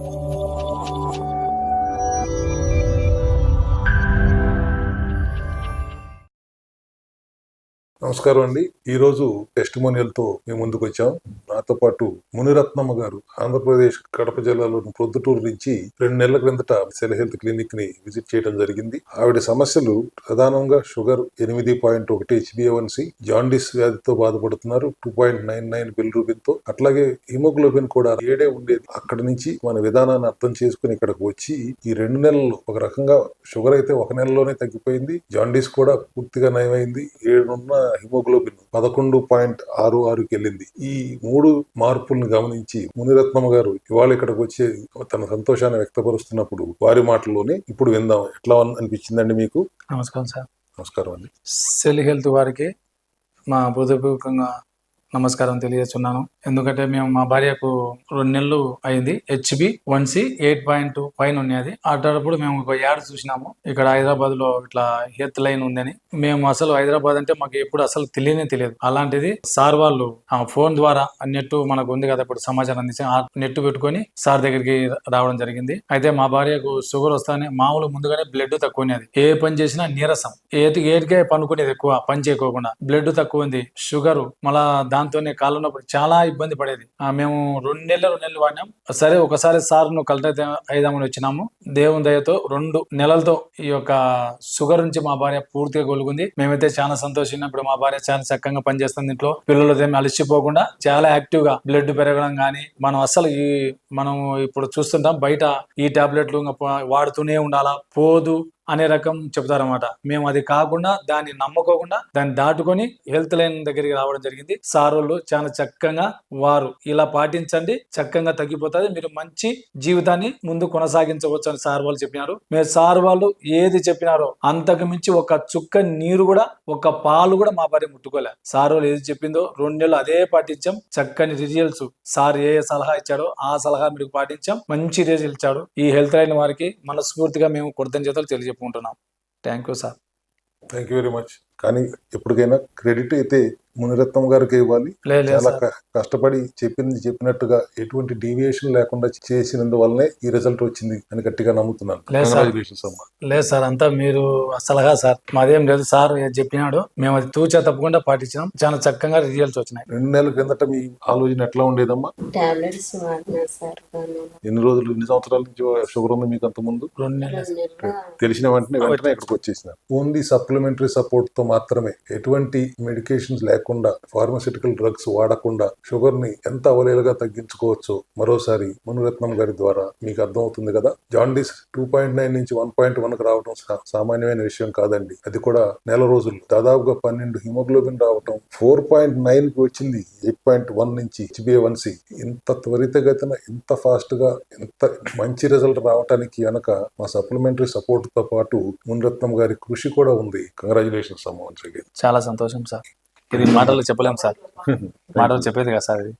నమస్కారం అండి. ఈరోజు టెస్ట్ టెస్టిమోనియల్ మేము ముందుకు వచ్చాం. నాతో పాటు మునిరత్నమ్మ గారు ఆంధ్రప్రదేశ్ కడప జిల్లాలోని ప్రొద్దుటూరు నుంచి రెండు నెలల క్రిందట సెల్ హెల్త్ క్లినిక్ని విజిట్ చేయడం జరిగింది. ఆవిడ సమస్యలు ప్రధానంగా షుగర్ ఎనిమిది పాయింట్ ఒకటి H B A one C jaundice వ్యాధితో బాధపడుతున్నారు. టూ పాయింట్ నైన్ నైన్ బిల్రూబిన్తో అట్లాగే హిమోగ్లోబిన్ కూడా ఏడే ఉండేది. అక్కడి నుంచి మన విధానాన్ని అర్థం చేసుకుని ఇక్కడికి వచ్చి ఈ రెండు నెలల్లో ఒక రకంగా షుగర్ అయితే ఒక నెలలోనే తగ్గిపోయింది. జాండీస్ కూడా పూర్తిగా నయమైంది. ఏడున్న హిమోగ్లోబిన్ పదకొండు పాయింట్ ఆరు ఆరుకి వెళ్ళింది. ఈ మూడు మార్పుల్ని గమనించి మునిరత్నమ్మ గారు ఇవాళ ఇక్కడికి వచ్చి తన సంతోషాన్ని వ్యక్తపరుస్తున్నప్పుడు వారి మాటల్లోనే ఇప్పుడు విందాం. ఎట్లా అనిపించిందండి మీకు? నమస్కారం సార్. నమస్కారం అండి. సెల్ హెల్త్ వారికి మా హృదయపూర్వకంగా నమస్కారం తెలియజేస్తున్నాను. ఎందుకంటే మేము మా భార్యకు రెండు నెలలు అయింది. HB one C eight point పైన ఉన్నది. అటప్పుడు మేము ఒక యాడ్ చూసినాము. ఇక్కడ హైదరాబాద్లో ఇట్లా హెల్త్ లైన్ ఉందని. మేము అసలు హైదరాబాద్ అంటే మాకు ఎప్పుడు అసలు తెలియనే తెలియదు. అలాంటిది సార్ వాళ్ళు ఆ ఫోన్ ద్వారా నెట్ మనకు ఉంది కదా ఇప్పుడు సమాచారం అందించి ఆ నెట్ పెట్టుకొని సార్ దగ్గరికి రావడం జరిగింది. అయితే మా భార్యకు షుగర్ వస్తానే మామూలు ముందుగానే బ్లడ్ తక్కువ ఉన్నది. ఏ పని చేసినా నీరసం. ఏది ఏటికే పనుకునేది ఎక్కువ పని చేయకోకుండా. బ్లడ్ తక్కువ ఉంది. షుగర్ మళ్ళా దాంతోనే కాళ్ళు ఉన్నప్పుడు చాలా ఇబ్బంది పడేది. మేము రెండు నెలలు రెండు నెలలు వాడినాం. సరే ఒకసారి సార్ నువ్వు కలెక్టర్ అయిదామని వచ్చినాము. దేవుని దయతో రెండు నెలలతో ఈ యొక్క షుగర్ నుంచి మా భార్య పూర్తిగా కొలుగుంది మేమైతే చాలా సంతోషంగా ఇప్పుడు మా భార్య చాలా చక్కగా పనిచేస్తుంది ఇంట్లో. పిల్లలతో ఏమి అలసిపోకుండా చాలా యాక్టివ్గా బ్లడ్ పెరగడం కానీ మనం అసలు ఈ మనం ఇప్పుడు చూస్తుంటాం బయట ఈ టాబ్లెట్లు వాడుతూనే ఉండాలా? పోదు. అనే రకం చెప్తారన్నమాట మేము అది కాకుండా దాన్ని నమ్ముకోకుండా దాన్ని దాటుకొని హెల్త్ లైన్ దగ్గరికి రావడం జరిగింది. సార్ వాళ్ళు చాలా చక్కగా వారు ఇలా పాటించండి చక్కగా తగ్గిపోతుంది మీరు మంచి జీవితాన్ని ముందు కొనసాగించవచ్చు అని సార్ వాళ్ళు చెప్పినారు. మీరు సార్ వాళ్ళు ఏది చెప్పినారో అంతకు మించి ఒక చుక్క నీరు కూడా ఒక పాలు కూడా మా భార్య ముట్టుకోలే. సార్ వాళ్ళు ఏది చెప్పిందో రెండు నెలలు అదే పాటించాం. చక్కని రిజల్ట్స్ సార్ ఏ సలహా ఇచ్చాడో ఆ సలహా మీరు పాటించాం. మంచి రిజల్ట్ ఇచ్చాడు ఈ హెల్త్ లైన్ వారికి మనస్ఫూర్తిగా మేము కృతజ్ఞతలు తెలియజెప్పుకుంటున్నాం thank you sir thank you very much కానీ ఎప్పటికైనా క్రెడిట్ అయితే మునిరత్నం గారికి ఇవ్వాలి. చాలా కష్టపడి చెప్పింది చెప్పినట్టుగా ఎటువంటి డీవియేషన్ లేకుండా చేసినందువల్లనే ఈ రిజల్ట్ వచ్చింది అని గట్టిగా నమ్ముతున్నాను. లేదు సార్. అంతా మీరు సలహా సార్. మాదేం లేదు సార్ చెప్పినాడు. మేము అది తూచా తప్పకుండా పాటించినాం. చాలా చక్కగా రిజల్ట్స్ వచ్చినాయి. రెండు నెలల కిందట మీ ఆలోచన ఎట్లా ఉండేదమ్మా? టాబ్లెట్స్ వాడినా సార్ కానీ ఎన్ని రోజులు ఎన్ని సంవత్సరాల నుంచి షుగర్ ఉంది మీకు అంత ముందు? తెలిసిన వెంటనే వెంటనే ఇక్కడికి వచ్చేసిన ఓన్లీ సప్లిమెంటరీ సపోర్ట్తో మాత్రమే. ఎటువంటి మెడికేషన్స్ లేకుండా ఫార్మసిటికల్ డ్రగ్స్ వాడకుండా షుగర్ని ఎంత అవలేలుగా తగ్గించుకోవచ్చో మరోసారి మునురత్నం గారి ద్వారా మీకు అర్థమవుతుంది కదా? జాండీస్ టూ పాయింట్ నైన్ నుంచి వన్ పాయింట్ వన్కు రావడం సా- సామాన్యమైన విషయం కాదండి. అది కూడా నెల రోజులు దాదాపుగా పన్నెండు హిమోగ్లోబిన్ రావటం ఫోర్ పాయింట్ నైన్కి వచ్చింది ఎయిట్ పాయింట్ వన్ నుంచి హెచ్బిఏవన్సి ఇంత త్వరితగతిన ఇంత ఫాస్ట్గా ఇంత మంచి రిజల్ట్ రావడానికి వెనక మా సప్లిమెంటరీ సపోర్ట్తో పాటు మునురత్నం గారి కృషి కూడా ఉంది. కంగ్రాచులేషన్స్ అమ్మ. చాలా సంతోషం సార్. ఇది మాటలు చెప్పలేం సార్. మాటలు చెప్పేది కదా సార్ ఇది.